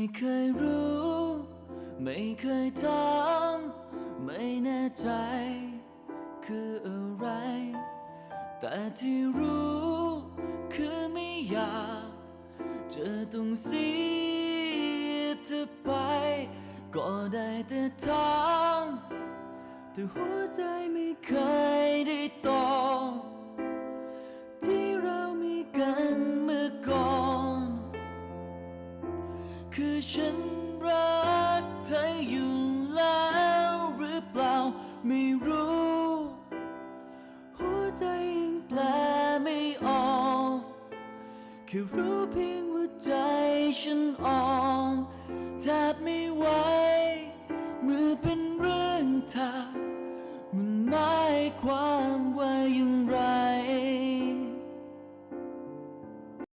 ไม่เคยรู้ ไม่เคยถามไม่แน่ใจ คืออะไร แต่ที่รู้ คือไม่อยากจะต้องเสียเธอไป ก็ได้แต่ถามแต่หัวใจไม่เคย คือฉันรักเธออยู่แล้วหรือเปล่าไม่รู้ หัวใจยังแปลไม่ออกแค่รู้เพียงว่าใจฉันอ่อนแทบไม่ไหวเมื่อเป็นเรื่องเธอมันหมายความ